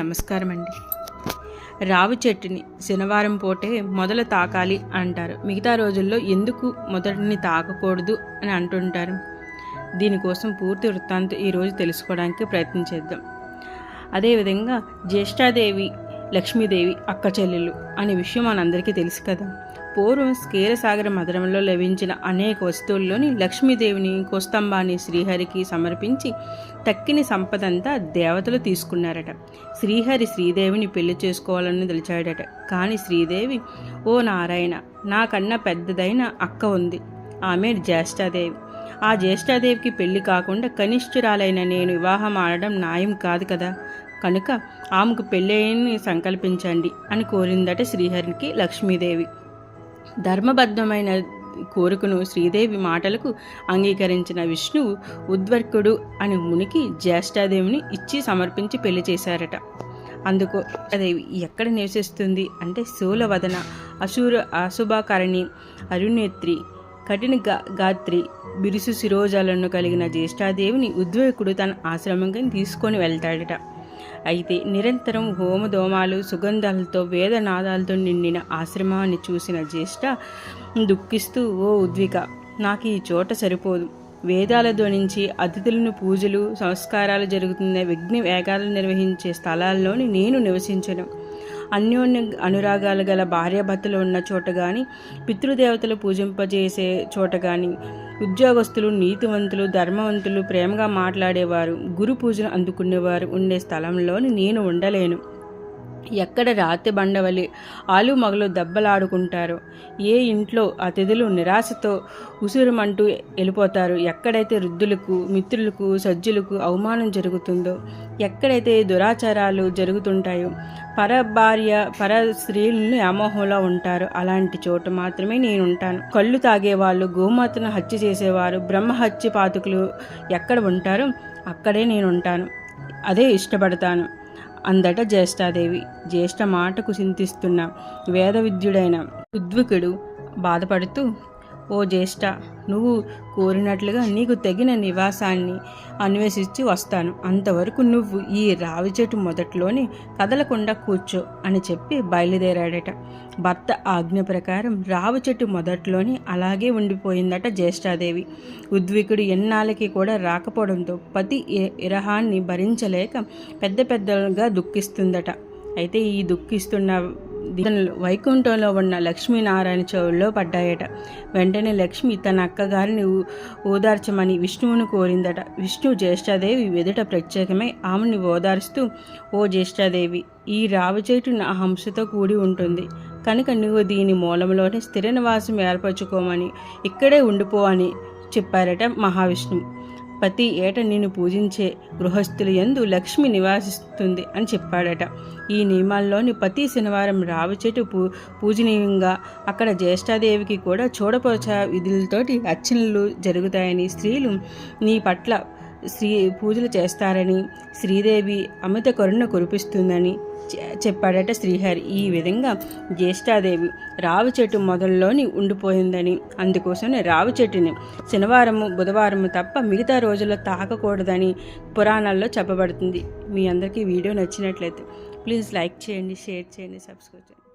నమస్కారం అండి రావి చెట్టుని శనివారం పూటే మొదలు తాకాలి అంటారు. మిగతా రోజుల్లో ఎందుకు మొదటిని తాకకూడదు అని అంటుంటారు. దీనికోసం పూర్తి వృత్తాంతం ఈరోజు తెలుసుకోవడానికి ప్రయత్నం చేద్దాం. అదేవిధంగా జ్యేష్ఠాదేవి లక్ష్మీదేవి అక్క చెల్లెలు అనే విషయం మనందరికీ తెలుసు కదా. పూర్వం స్కేరసాగర మధురంలో లభించిన అనేక వస్తువుల్లోని లక్ష్మీదేవిని కోస్తంభాన్ని శ్రీహరికి సమర్పించి తక్కిన సంపదంతా దేవతలు తీసుకున్నారట. శ్రీహరి శ్రీదేవిని పెళ్ళి చేసుకోవాలని తెలిచాడట కానీ శ్రీదేవి ఓ నారాయణ నాకన్నా పెద్దదైన అక్క ఉంది. ఆమె జ్యేష్ఠాదేవి. ఆ జ్యేష్ఠాదేవికి పెళ్ళి కాకుండా కనిష్ఠురాలైన నేను వివాహం ఆడడం న్యాయం కాదు కదా. కనుక ఆమెకు పెళ్ళైని సంకల్పించండి అని కోరిందట శ్రీహరికి లక్ష్మీదేవి. ధర్మబద్ధమైన కోరికను శ్రీదేవి మాటలకు అంగీకరించిన విష్ణువు ఉద్వర్కుడు అని మునికి జ్యేష్ఠాదేవిని ఇచ్చి సమర్పించి పెళ్ళి చేశారట. అందుకు అదేవి ఎక్కడ నివసిస్తుంది అంటే శూలవదన అశూర అశుభాకరణి అరుణేత్రి కఠిన గా గాత్రి బిరుసు శిరోజాలను కలిగిన జ్యేష్ఠాదేవిని ఉద్వేకుడు తన ఆశ్రమంగా తీసుకొని వెళ్తాడట. అయితే నిరంతరం హోమదోమాలు సుగంధాలతో వేదనాదాలతో నిండిన ఆశ్రమాన్ని చూసిన జ్యేష్ఠ దుఃఖిస్తూ ఓ ఉద్విక నాకు ఈ చోట సరిపోదు. వేదాల ధ్వనించి అతిథులను పూజలు సంస్కారాలు జరుగుతున్న విఘ్న వేగాలు నిర్వహించే స్థలాల్లోని నేను నివసించను. అన్యోన్య అనురాగాలు గల భార్యాభర్తలు ఉన్న చోట కానీ పితృదేవతలు పూజింపజేసే చోట కానీ ఉద్యోగస్తులు నీతివంతులు ధర్మవంతులు ప్రేమగా మాట్లాడేవారు గురు పూజను అందుకునేవారు ఉండే స్థలంలోని నేను ఉండలేను. ఎక్కడ రాతి బండవలి ఆలు మగలు దెబ్బలాడుకుంటారో? ఏ ఇంట్లో అతిథులు నిరాశతో ఉసురుమంటూ వెళ్ళిపోతారు? ఎక్కడైతే వృద్ధులకు మిత్రులకు సజ్జులకు అవమానం జరుగుతుందో ఎక్కడైతే దురాచారాలు జరుగుతుంటాయో పర భార్య పర స్త్రీలను వ్యామోహంలో ఉంటారు. అలాంటి చోట మాత్రమే నేను ఉంటాను కళ్ళు తాగేవాళ్ళు గోమాతను హత్య చేసేవారు బ్రహ్మ హత్య పాతకులు ఎక్కడ ఉంటారో అక్కడే నేను ఉంటాను అదే ఇష్టపడతాను. అందట జ్యేష్ఠాదేవి. జ్యేష్ఠ మాటకు చింతిస్తున్న వేద విద్యుడైన ఉద్వికుడు బాధపడుతూ ఓ జ్యేష్ఠ నువ్వు కోరినట్లుగా నీకు తగిన నివాసాన్ని అన్వేషించి వస్తాను. అంతవరకు నువ్వు ఈ రావి చెట్టు మొదట్లోనే కదలకుండా కూర్చో అని చెప్పి బయలుదేరాడట. భర్త ఆజ్ఞ ప్రకారం రావి చెట్టు మొదట్లోనే అలాగే ఉండిపోయిందట జ్యేష్ఠాదేవి. ఉద్వికుడు ఎన్నాళ్ళకి కూడా రాకపోవడంతో పతి ఇరహాన్ని భరించలేక పెద్ద పెద్దగా దుఃఖిస్తుందట. అయితే ఈ దుఃఖిస్తున్న వైకుంఠంలో ఉన్న లక్ష్మీనారాయణ చెవుల్లో పడ్డాయట. వెంటనే లక్ష్మి తన అక్కగారిని ఓదార్చమని విష్ణువును కోరిందట. విష్ణు జ్యేష్ఠాదేవి వెదుట ప్రత్యేకమై ఆమెను ఓదార్స్తూ ఓ జ్యేష్ఠాదేవి ఈ రావి చెట్టు నా హంసతో కూడి ఉంటుంది. కనుక నువ్వు దీని మూలంలోనే స్థిర నివాసం ఏర్పరచుకోమని ఇక్కడే ఉండిపో అని చెప్పారట మహావిష్ణువు. ప్రతి ఏట నిన్ను పూజించే గృహస్థులు ఎందు లక్ష్మి నివాసిస్తుంది అని చెప్పాడట. ఈ నియమాల్లోని ప్రతి శనివారం రావి చెట్టు పూ పూజనీయంగా అక్కడ జ్యేష్ఠాదేవికి కూడా చూడపరచ విధులతోటి అర్చనలు జరుగుతాయని స్త్రీలు నీ పట్ల శ్రీ పూజలు చేస్తారని శ్రీదేవి అమిత కరుణ కురిపిస్తుందని చెప్పాడట శ్రీహరి. ఈ విధంగా జ్యేష్ఠాదేవి రావి చెట్టు మొదల్లోని ఉండిపోయిందని అందుకోసమే రావి చెట్టుని శనివారము బుధవారము తప్ప మిగతా రోజుల్లో తాకకూడదని పురాణాల్లో చెప్పబడుతుంది. మీ అందరికీ వీడియో నచ్చినట్లయితే ప్లీజ్ లైక్ చేయండి షేర్ చేయండి సబ్స్క్రైబ్ చేయండి.